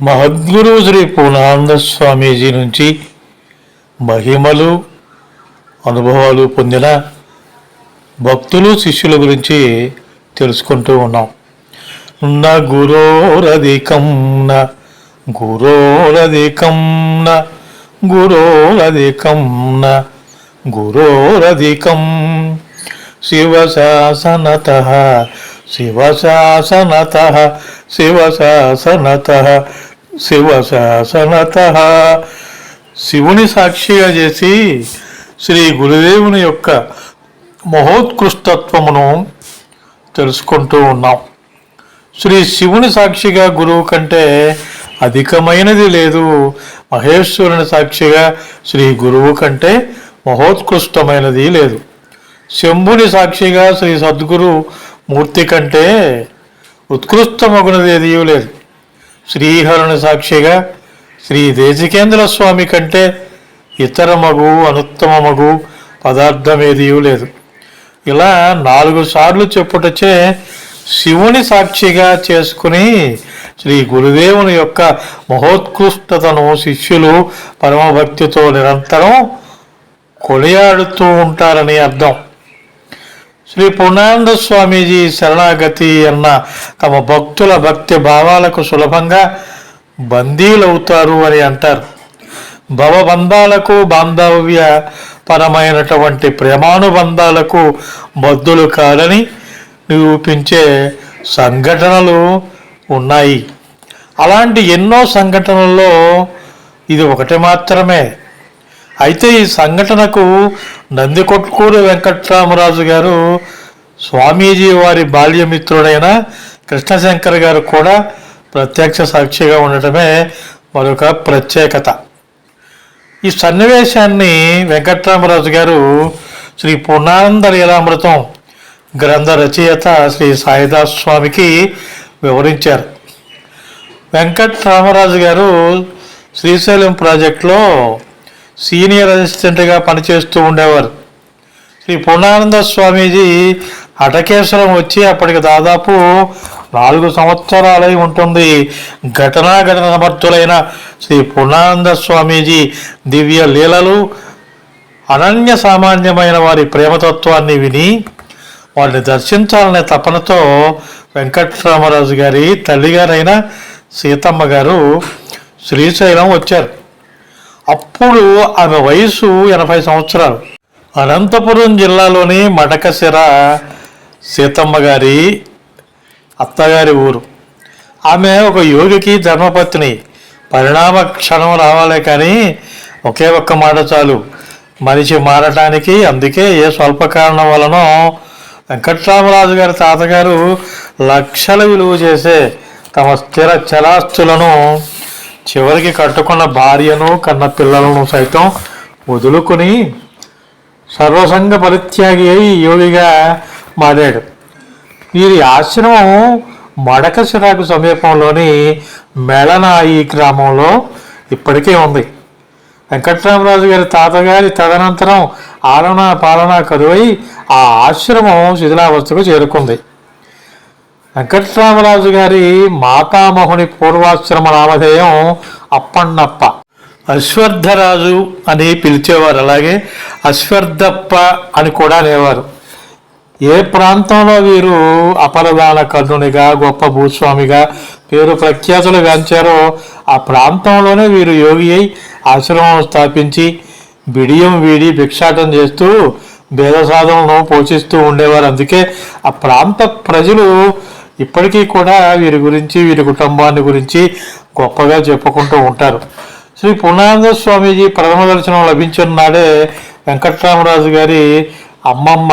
మహద్గురు శ్రీ పూర్ణానంద స్వామీజీ నుంచి మహిమలు అనుభవాలు పొందిన భక్తులు శిష్యుల గురించి తెలుసుకుంటూ ఉన్నాం. నా గురోరధికం నా గురోరధికం నా గురోరధికం నా గురోరధికం. శివశాసనత శివశాసనత శివశాసనత శివశాసనత శివుని సాక్షిగా చేసి శ్రీ గురుదేవుని యొక్క మహోత్కృష్టత్వమును తెలుసుకుంటూ ఉన్నాం. శ్రీ శివుని సాక్షిగా గురువు కంటే అధికమైనది లేదు. మహేశ్వరుని సాక్షిగా శ్రీ గురువు కంటే మహోత్కృష్టమైనది లేదు. శంభుని సాక్షిగా శ్రీ సద్గురు మూర్తి కంటే ఉత్కృష్టమగునది ఏదీ లేదు. శ్రీహరుని సాక్షిగా శ్రీ దేశికేంద్ర స్వామి కంటే ఇతర మగు అనుత్తమ మగు పదార్థం ఏదీ లేదు. ఇలా నాలుగు సార్లు చెప్పుటచే శివుని సాక్షిగా చేసుకుని శ్రీ గురుదేవుని యొక్క మహోత్కృష్టతను శిష్యులు పరమభక్తితో నిరంతరం కొనియాడుతూ ఉంటారని అర్థం. శ్రీ పూర్ణానంద స్వామీజీ శరణాగతి అన్న తమ భక్తుల భక్తి భావాలకు సులభంగా బందీలవుతారు అని అంటారు. భవబంధాలకు బాంధవ్య పరమైనటువంటి ప్రేమానుబంధాలకు బద్దులు కాదని నిరూపించే సంఘటనలు ఉన్నాయి. అలాంటి ఎన్నో సంఘటనల్లో ఇది ఒకటి మాత్రమే. అయితే ఈ సంఘటనకు నందికొట్కూరు వెంకట్రామరాజు గారు స్వామీజీ వారి బాల్యమిత్రుడైన కృష్ణశంకర్ గారు కూడా ప్రత్యక్ష సాక్షిగా ఉండటమే మరొక ప్రత్యేకత. ఈ సన్నివేశాన్ని వెంకట్రామరాజు గారు శ్రీ పూర్ణానంద లీలామృతం గ్రంథ రచయిత శ్రీ సాయిదాస్ స్వామికి వివరించారు. వెంకటరామరాజు గారు శ్రీశైలం ప్రాజెక్టులో సీనియర్ అసిస్టెంట్గా పనిచేస్తూ ఉండేవారు. శ్రీ పూర్ణానంద స్వామీజీ అటకేశ్వరం వచ్చి అప్పటికి దాదాపు నాలుగు సంవత్సరాలై ఉంటుంది. ఘటనా ఘటన సమర్థులైన శ్రీ పూర్ణానంద స్వామీజీ దివ్య లీలలు అనన్య సామాన్యమైన వారి ప్రేమతత్వాన్ని విని వారిని దర్శించాలనే తపనతో వెంకట్రామరాజు గారి తల్లిగారైన సీతమ్మ గారు శ్రీశైలం వచ్చారు. అప్పుడు ఆమె వయసు ఎనభై సంవత్సరాలు. అనంతపురం జిల్లాలోని మడకశిర సీతమ్మ గారి అత్తగారి ఊరు. ఆమె ఒక యోగికి ధర్మపత్ని పరిణామ క్షణం రావాలే కానీ ఒకే ఒక్క మాట చాలు. మనిషి మారటానికి అందుకే ఏ స్వల్ప కారణం వలనో వెంకట్రామరాజు గారి తాతగారు లక్షల విలువ చేసే తమ స్థిర చలాస్తులను చివరికి కట్టుకున్న భార్యను కన్న పిల్లలను సైతం వదులుకుని సర్వసంగ పరిత్యాగి అయి యోగిగా మారాడు. వీరి ఆశ్రమం మడకశిరాకు సమీపంలోని మెళనాయి గ్రామంలో ఇప్పటికే ఉంది. వెంకట్రామరాజు గారి తాతగారి తదనంతరం ఆలనా పాలన కరువై ఆ ఆశ్రమం శిథిలావస్థకు చేరుకుంది. వెంకటరామరాజు గారి మాతామహుని పూర్వాశ్రమ నామధేయం అప్పన్నప్ప. అశ్వర్ధరాజు అని పిలిచేవారు. అలాగే అశ్వర్థప్ప అని కూడా అనేవారు. ఏ ప్రాంతంలో వీరు అపరదాన కర్ణునిగా గొప్ప భూస్వామిగా పేరు ప్రఖ్యాతులు గాంచారో ఆ ప్రాంతంలోనే వీరు యోగి అయి ఆశ్రమం స్థాపించి బిడియం వీడి భిక్షాటం చేస్తూ భేదసాధనను పోషిస్తూ ఉండేవారు. అందుకే ఆ ప్రాంత ప్రజలు ఇప్పటికీ కూడా వీరి గురించి వీరి కుటుంబాన్ని గురించి గొప్పగా చెప్పుకుంటూ ఉంటారు. శ్రీ పూర్ణానంద స్వామీజీ ప్రథమ దర్శనం లభించిన నాడే వెంకట్రామరాజు గారి అమ్మమ్మ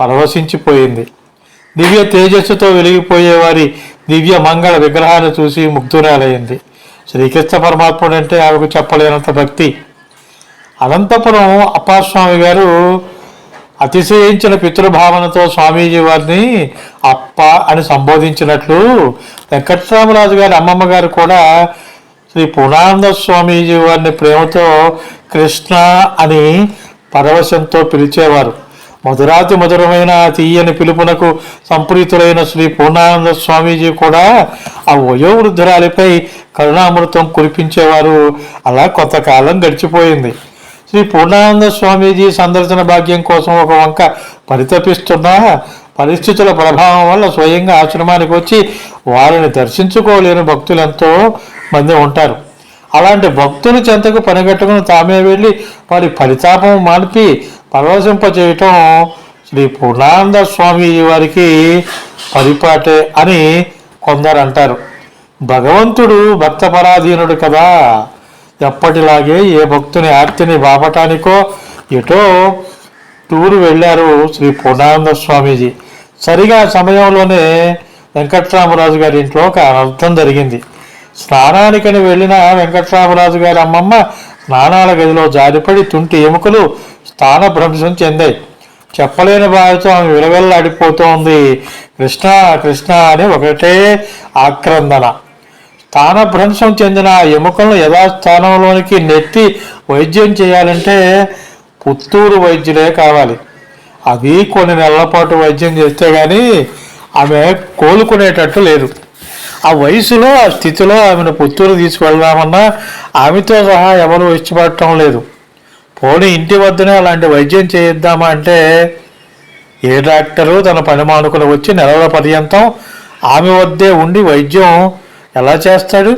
పరవశించిపోయింది. దివ్య తేజస్సుతో వెలిగిపోయేవారి దివ్య మంగళ విగ్రహాన్ని చూసి ముగ్ధురాలయ్యింది శ్రీకృష్ణ పరమాత్ముడు అంటే ఆమెకు చెప్పలేనంత భక్తి. అనంతపురం అప్పాస్వామి గారు అతిశయించిన పితృభావనతో స్వామీజీ వారిని అప్ప అని సంబోధించినట్లు వెంకటరామరాజు గారి అమ్మమ్మ గారు కూడా శ్రీ పూర్ణానంద స్వామీజీ వారిని ప్రేమతో కృష్ణ అని పరవశంతో పిలిచేవారు. మధురాతి మధురమైన తీయని పిలుపునకు సంప్రీతులైన శ్రీ పూర్ణానంద స్వామీజీ కూడా ఆ వయోవృద్ధురాలిపై కరుణామృతం కురిపించేవారు. అలా కొంతకాలం గడిచిపోయింది. శ్రీ పూర్ణానంద స్వామీజీ సందర్శన భాగ్యం కోసం ఒక వంక పరితపిస్తున్నా. పరిస్థితుల ప్రభావం వల్ల స్వయంగా ఆశ్రమానికి వచ్చి వారిని దర్శించుకోలేని భక్తులు ఎంతో మంది ఉంటారు. అలాంటి భక్తులు చెంతకు పనిగట్టుకుని తామే వెళ్ళి వారి పరితాపం మానిపి పరవశింపచేయటం శ్రీ పూర్ణానంద స్వామి వారికి పరిపాటే అని కొందరు అంటారు భగవంతుడు భక్త పరాధీనుడు కదా. ఎప్పటిలాగే ఏ భక్తుని ఆర్తిని బాపటానికో ఎటో టూరు వెళ్ళారు శ్రీ పూర్ణానంద స్వామీజీ. సరిగా సమయంలోనే వెంకట్రామరాజు గారి ఇంట్లో ఒక అనర్థం జరిగింది. స్నానానికని వెళ్ళిన వెంకట్రామరాజు గారి అమ్మమ్మ స్నానాల గదిలో జారిపడి తుంటి ఎముకలు స్థానభ్రంశం చెందాయి. చెప్పలేని బాధతో ఆమె విలవెల్లాడిపోతోంది. కృష్ణ కృష్ణ అని ఒకటే ఆక్రందన. స్థానభ్రంశం చెందిన ఆ ఎముకలను యథాస్థానంలోనికి నెత్తి వైద్యం చేయాలంటే పుత్తూరు వైద్యులే కావాలి. అది కొన్ని నెలల పాటు వైద్యం చేస్తే కానీ ఆమె కోలుకునేటట్టు లేదు. ఆ వయసులో ఆ స్థితిలో ఆమెను పుత్తూరు తీసుకువెళ్దామన్నా ఆమెతో సహా ఎవరు ఇష్టపడటం లేదు. పోనీ ఇంటి వద్దనే అలాంటి వైద్యం చేయిద్దామా అంటే ఏ డాక్టరు తన పని మానుకుని వచ్చి నెలల పర్యంతం ఆమె వద్దే ఉండి వైద్యం ఎలా చేస్తాడు?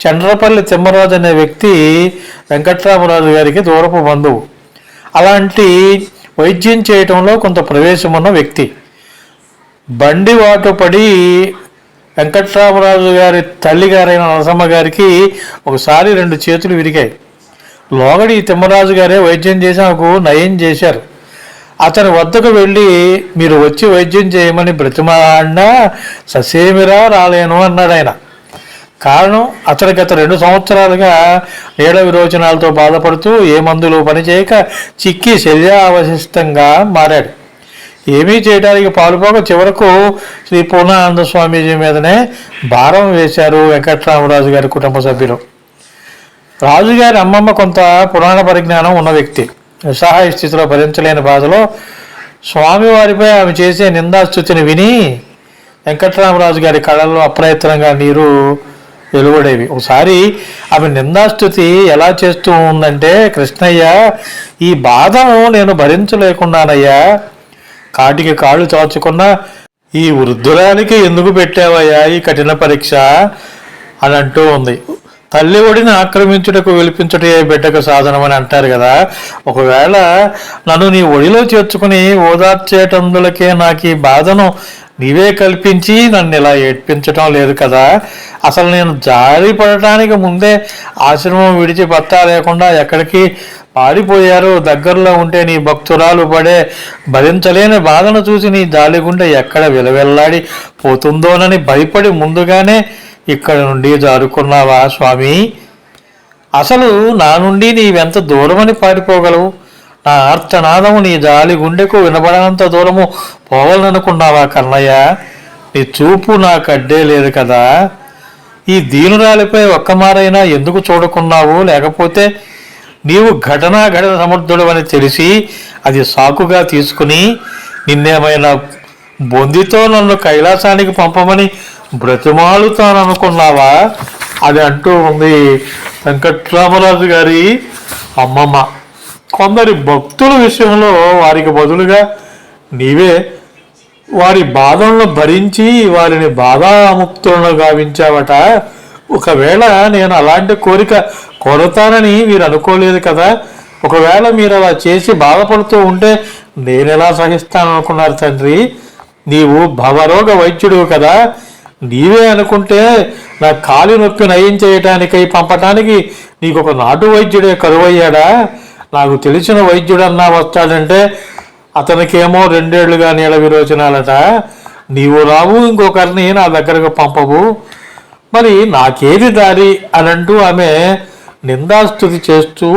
చండ్రపల్లి తిమ్మరాజు అనే వ్యక్తి వెంకట్రామరాజు గారికి దూరపు బంధువు. అలాంటి వైద్యం చేయటంలో కొంత ప్రవేశం ఉన్న వ్యక్తి. బండి వాటు పడి వెంకట్రామరాజు గారి తల్లిగారైన నరసమ్మ గారికి ఒకసారి రెండు చేతులు విరిగాయి. లోగడి తిమ్మరాజు గారే వైద్యం చేసి నాకు నయం చేశారు. అతని వద్దకు వెళ్ళి మీరు వచ్చి వైద్యం చేయమని బ్రతిమాడినా ససేమిరా రాలేను అన్నాడు ఆయన కారణం అతను గత రెండు సంవత్సరాలుగా నీడ విరోచనాలతో బాధపడుతూ ఏ మందులు పనిచేయక చిక్కి శల్యావశిష్టంగా మారాడు. ఏమీ చేయడానికి పాలుపోక చివరకు శ్రీ పూర్ణానంద స్వామీజీ మీదనే భారం వేశారు వెంకట్రామరాజు గారి కుటుంబ సభ్యులు. రాజుగారి అమ్మమ్మ కొంత పురాణ పరిజ్ఞానం ఉన్న వ్యక్తి. నిస్సహాయ స్థితిలో భరించలేని బాధలో స్వామివారిపై ఆమె చేసే నిందాస్థుతిని విని వెంకట్రామరాజు గారి కళల్లో అప్రయత్నంగా నీరు వెలువడేవి. ఒకసారి ఆమె నిందాస్థుతి ఎలా చేస్తూ ఉందంటే కృష్ణయ్య ఈ బాధను నేను భరించలేకున్నానయ్యా. కాటికి కాళ్ళు చాచుకున్న ఈ వృద్ధురానికి ఎందుకు పెట్టావయ్యా ఈ కఠిన పరీక్ష? అని అంటూ ఉంది. తల్లి ఒడిని ఆక్రమించుటకు విలిపించుటే బిడ్డకు సాధనం అని అంటారు కదా. ఒకవేళ నన్ను నీ ఒడిలో చేర్చుకుని ఓదార్చేటందులకే నాకు ఈ బాధను నీవే కల్పించి నన్ను ఇలా ఏడ్పించటం లేదు కదా. అసలు నేను జారి పడటానికి ముందే ఆశ్రమం విడిచి పత్తా లేకుండా ఎక్కడికి పారిపోయారు దగ్గరలో ఉంటే నీ భక్తురాలు పడే భరించలేని బాధను చూసి నీ జాలిగుండె ఎక్కడ విలవెల్లాడి పోతుందోనని భయపడి ముందుగానే ఇక్కడ నుండి జారుకున్నావా స్వామి? అసలు నా నుండి నీవెంత దూరమని పారిపోగలవు? నా ఆర్తనాదము నీ జాలి గుండెకు వినబడనంత దూరము పోవాలనుకున్నావా కన్నయ్య? నీ చూపు నాకు అడ్డే లేదు కదా. ఈ దీనురాలిపై ఒక్కమారైనా ఎందుకు చూడకున్నావు? లేకపోతే నీవు ఘటనా ఘటన సమర్థుడు అని తెలిసి అది సాకుగా తీసుకుని నిన్నేమైనా బొందితో నన్ను కైలాసానికి పంపమని బ్రతిమాలుతాననుకున్నావా? అది అంటూ ఉంది వెంకట్రామరాజు గారి అమ్మమ్మ. కొందరి భక్తుల విషయంలో వారికి బదులుగా నీవే వారి బాధలను భరించి వారిని బాధాముక్తులను గావించావట. ఒకవేళ నేను అలాంటి కోరిక కొడతానని మీరు అనుకోలేదు కదా. ఒకవేళ మీరు అలా చేసి బాధపడుతూ ఉంటే నేను ఎలా సహిస్తాననుకున్నారు తండ్రి? నీవు భవరోగ వైద్యుడు కదా. నీవే అనుకుంటే నా కాలి నొప్పి నయం చేయటానికై పంపటానికి నీకు ఒక నాటు వైద్యుడే కరువయ్యాడా? నాకు తెలిసిన వైద్యుడన్నా వస్తాడంటే అతనికేమో రెండేళ్ళుగా నీళ్ళ విరోచనాలట. నీవు రావు ఇంకొకరిని నా దగ్గరకు పంపవు. మరి నాకేది దారి అని అంటూ ఆమె నిందాస్తుతి చేస్తూ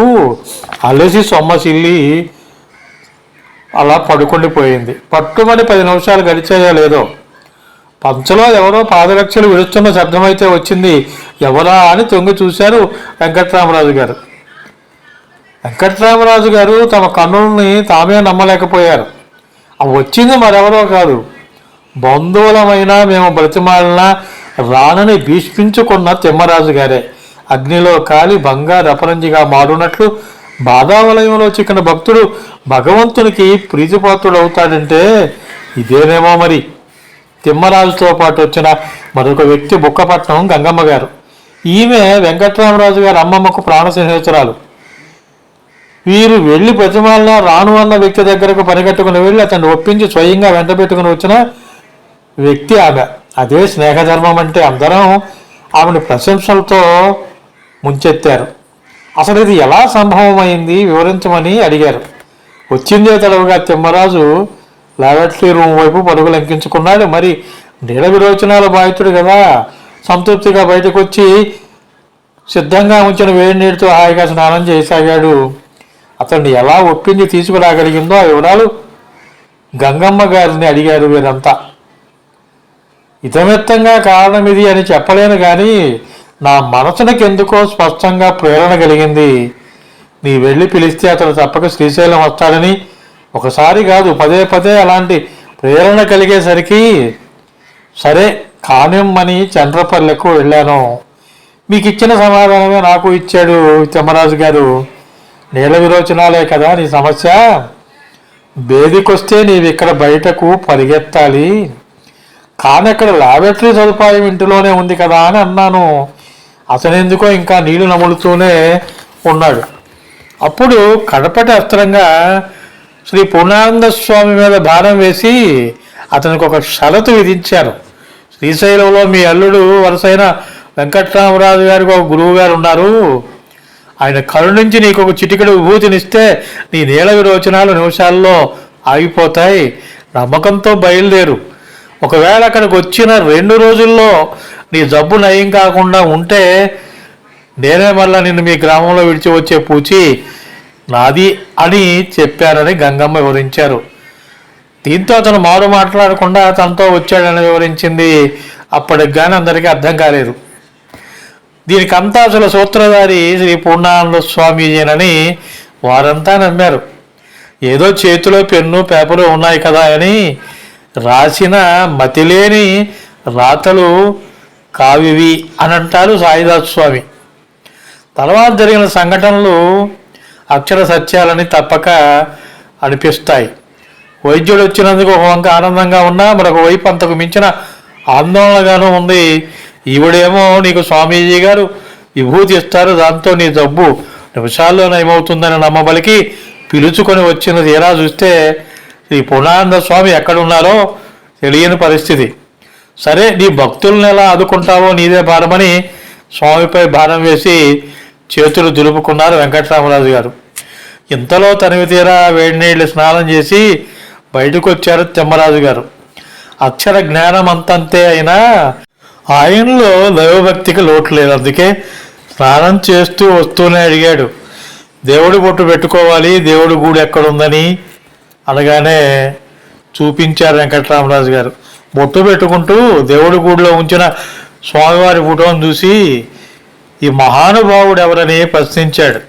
అలసి సొమ్మసిల్లి అలా పడుకుండిపోయింది పట్టుమని పది నిమిషాలు గడిచాయో లేదో. పంచలో ఎవరో పాదరక్షలు విడుస్తున్న శబ్దమైతే వచ్చింది. ఎవరా అని తొంగి చూశారు వెంకట్రామరాజు గారు. వెంకట్రామరాజు గారు తమ కన్నుల్ని తామే నమ్మలేకపోయారు. ఆ వచ్చింది మరెవరో కాదు. బంధువులమైనా మేము బ్రతిమాలినా రానని భీష్మించుకున్న తిమ్మరాజు గారే. అగ్నిలో కాలి బంగారు అపరంజిగా మారునట్లు బాధావలయంలో చిక్కిన భక్తుడు భగవంతునికి ప్రీతిపాత్రుడు అవుతాడంటే ఇదేనేమో మరి. తిమ్మరాజుతో పాటు వచ్చిన మరొక వ్యక్తి బుక్కపట్నం గంగమ్మ గారు. ఈమె వెంకట్రామరాజు గారి అమ్మమ్మకు ప్రాణ స్నేహితురాలు. వీరు వెళ్ళి ప్రతిమాలన రాను అన్న వ్యక్తి దగ్గరకు పరిగెట్టుకుని వెళ్ళి అతన్ని ఒప్పించి స్వయంగా వెంట పెట్టుకుని వచ్చిన వ్యక్తి ఆమె. అదే స్నేహధర్మం అంటే అందరం ఆమెను ప్రశంసలతో ముంచెత్తారు. అసలు ఇది ఎలా సంభవమైంది? వివరించమని అడిగారు. వచ్చిందే తడవుగా తిమ్మరాజు లావెట్లీ రూమ్ వైపు పరుగులు లంకించుకున్నాడు మరి నీడ విరోచనాల బాధితుడు కదా. సంతృప్తిగా బయటకు వచ్చి సిద్ధంగా ఉంచిన వేడి నీటితో హాయిగా స్నానం చేసాగాడు అతన్ని ఎలా ఒప్పించి తీసుకురాగలిగిందో ఆ వివరాలు గంగమ్మ గారిని అడిగారు వీరంతా. ఇతమిత్తంగా కారణం ఇది అని చెప్పలేను కానీ నా మనసునకెందుకో ఎందుకో స్పష్టంగా ప్రేరణ కలిగింది. నీ వెళ్ళి పిలిస్తే అతను తప్పక శ్రీశైలం వస్తాడని ఒకసారి కాదు పదే పదే అలాంటి ప్రేరణ కలిగేసరికి సరే కానిమ్మని చంద్రపల్లెకు వెళ్ళాను. మీకు ఇచ్చిన సమాధానమే నాకు ఇచ్చాడు తిమ్మరాజు గారు. నీళ్ళ విరోచనాలే కదా నీ సమస్య? బేదికొస్తే నీవి ఇక్కడ బయటకు పరిగెత్తాలి. కానీ అక్కడ లాబరేటరీ సదుపాయం ఇంటిలోనే ఉంది కదా అని అన్నాను. అతనెందుకో ఇంకా నీళ్ళు నములుతూనే ఉన్నాడు. అప్పుడు కడపటి అస్త్రంగా శ్రీ పూర్ణానంద స్వామి మీద భారం వేసి అతనికి ఒక షరతు విధించారు. శ్రీశైలంలో మీ అల్లుడు వరుసైన వెంకట్రామరాజు గారికి ఒక గురువు గారు ఉన్నారు. ఆయన కరుణించి నీకు ఒక చిటికెడు విభూతినిస్తే నీ నీల విరోచనాలు నిమిషాల్లో ఆగిపోతాయి. నమ్మకంతో బయలుదేరు. ఒకవేళ అక్కడికి వచ్చిన రెండు రోజుల్లో నీ జబ్బు నయం కాకుండా ఉంటే నేనే మళ్ళా నిన్ను మీ గ్రామంలో విడిచి వచ్చే పూచి నాది అని చెప్పారని గంగమ్మ వివరించారు. దీంతో అతను మారు మాట్లాడకుండా తనతో వచ్చాడని వివరించింది. అప్పటికి కానీ అందరికీ అర్థం కాలేదు. దీనికంతా అసలు సూత్రధారి శ్రీ పూర్ణానంద స్వామీజీనని వారంతా నమ్మారు. ఏదో చేతిలో పెన్ను పేపరు ఉన్నాయి కదా అని రాసిన మతిలేని రాతలు కావివి అని అంటారు సాయిదాస్ స్వామి. తర్వాత జరిగిన సంఘటనలు అక్షర సత్యాలని తప్పక అనిపిస్తాయి. వైద్యుడు వచ్చినందుకు ఒక వంక ఆనందంగా ఉన్నా మరొక వైపు అంతకు మించిన ఆందోళనగాను ఉంది. ఈవిడేమో నీకు స్వామీజీ గారు విభూతి ఇస్తారు దాంతో నీ జబ్బు. నిమిషాల్లో నయమవుతుందని నమ్మబలికి పిలుచుకొని వచ్చిన తీరా చూస్తే శ్రీ పూర్ణానంద స్వామి ఎక్కడున్నారో తెలియని పరిస్థితి. సరే నీ భక్తులను ఎలా ఆదుకుంటావో నీదే భారమని స్వామిపై భారం వేసి చేతులు దులుపుకున్నారు వెంకటరామరాజు గారు. ఇంతలో తనివి తీరా వేడి నీళ్ళు స్నానం చేసి బయటకు వచ్చారు తిమ్మరాజు గారు. అక్షర జ్ఞానం అంతంతే అయినా ఆయనలో దైవభక్తికి లోటు లేదు. అందుకే స్నానం చేస్తూ వస్తూనే అడిగాడు. దేవుడి బొట్టు పెట్టుకోవాలి దేవుడి గూడు ఎక్కడుందని అనగానే చూపించారు వెంకటరామరాజు గారు. బొట్టు పెట్టుకుంటూ దేవుడి గుడిలో ఉంచిన స్వామివారి ఫోటోను చూసి ఈ మహానుభావుడు ఎవరని ప్రశ్నించాడు.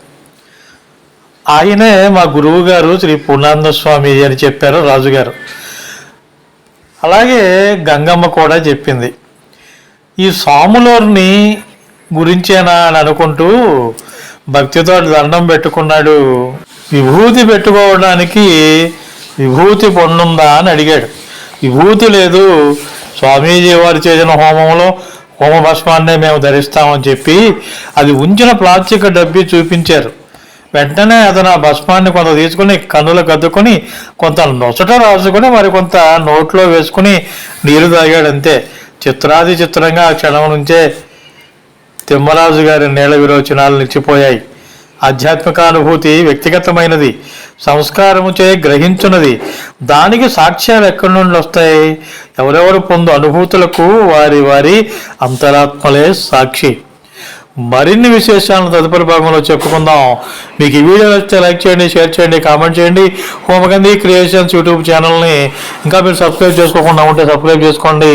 ఆయనే మా గురువు గారు శ్రీ పూర్ణానంద స్వామి అని చెప్పారు రాజుగారు. అలాగే గంగమ్మ కూడా చెప్పింది. ఈ సాములోర్ని గురించేనా అని అనుకుంటూ భక్తితో దండం పెట్టుకున్నాడు. విభూతి పెట్టుకోవడానికి విభూతి పొన్నుందా అని అడిగాడు. విభూతి లేదు. స్వామీజీ వారు చేసిన హోమంలో హోమభస్మాన్నే మేము ధరిస్తామని చెప్పి అది ఉంచిన ప్లాస్టిక్ డబ్బి చూపించారు. వెంటనే అతను ఆ భస్మాన్ని కొంత తీసుకుని కన్నులు కద్దుకొని కొంత నొసట రాసుకుని మరి కొంత నోట్లో వేసుకుని నీరు తాగాడు అంతే చిత్రాది చిత్రంగా ఆ క్షణం నుంచే తిమ్మరాజు గారి నేల విరోచనాలు నిలిచిపోయాయి. ఆధ్యాత్మిక అనుభూతి వ్యక్తిగతమైనది. సంస్కారముచే గ్రహించున్నది. దానికి సాక్ష్యాలు ఎక్కడి నుండి వస్తాయి? ఎవరెవరు పొందు అనుభూతులకు వారి వారి అంతరాత్మలే సాక్షి. మరిన్ని విశేషాలను తదుపరి భాగంలో చెప్పుకుందాం. మీకు ఈ వీడియో నచ్చితే లైక్ చేయండి షేర్ చేయండి కామెంట్ చేయండి. హోమగంధి క్రియేషన్స్ యూట్యూబ్ ఛానల్ని ఇంకా మీరు సబ్స్క్రైబ్ చేసుకోకుండా ఉంటే సబ్స్క్రైబ్ చేసుకోండి.